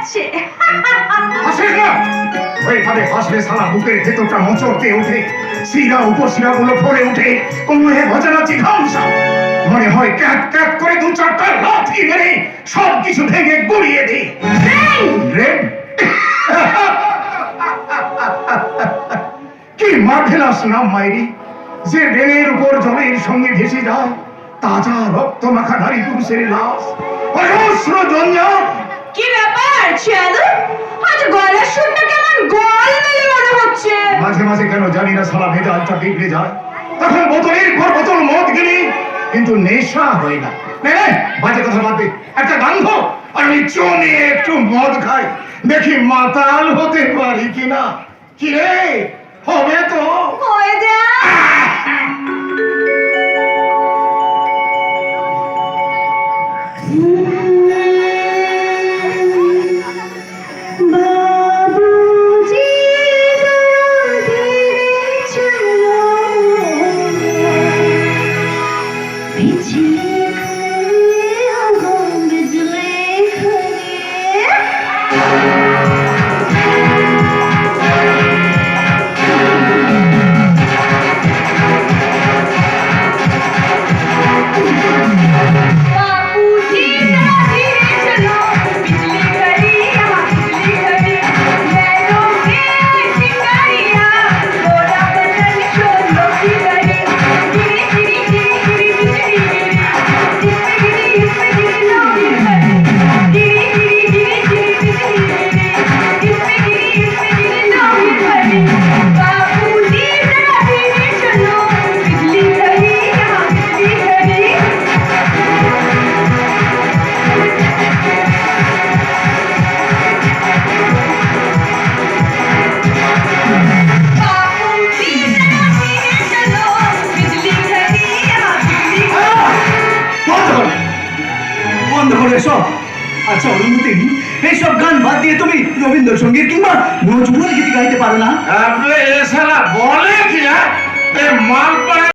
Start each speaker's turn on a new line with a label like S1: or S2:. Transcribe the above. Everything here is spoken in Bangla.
S1: যাচ্ছে।
S2: হাসিস না ওইভাবে হাসলে সারা বুকের ভেতরটা মোচড়তে ওঠে। শিরা উপশিরা গুলো ওঠে। কোমরে মনে হয় ক্যাট ক্যাট করে দু চারটা লাথি মেরে সব কিছু ভেঙে গুড়িয়ে দে রেড! কি মাঠেলাস নাম মাইরি? যে ড্রেনের উপর জলের সঙ্গে ভেসে যায় তাজা রক্ত মাখা নারী পুরুষের লাশ। অজস্র জঞ্জাল!
S1: কি ব্যাপার? চালু আজ গলার সুরটা কেমন গল মেলে মনে হচ্ছে।
S2: মাঝে মাঝে কেন জানি না ভেজালটা বিগড়ে যায়। তখন বোতলের পর বোতল মদ গিলি কিন্তু নেশা হয় না বাজে কথা বাদ দে। একটা গন্ধ আর আমি চনে একটু মদ খাই। দেখি মাতাল হতে পারি কিনা। কি রে হবে তো।
S1: হয়ে যা। Thank
S3: you. করো এসব আচ্ছা এই এইসব গান বাদ দিয়ে তুমি রবীন্দ্রসঙ্গীত কিংবা নজরুল গীতি গাইতে পারো না?
S2: বলে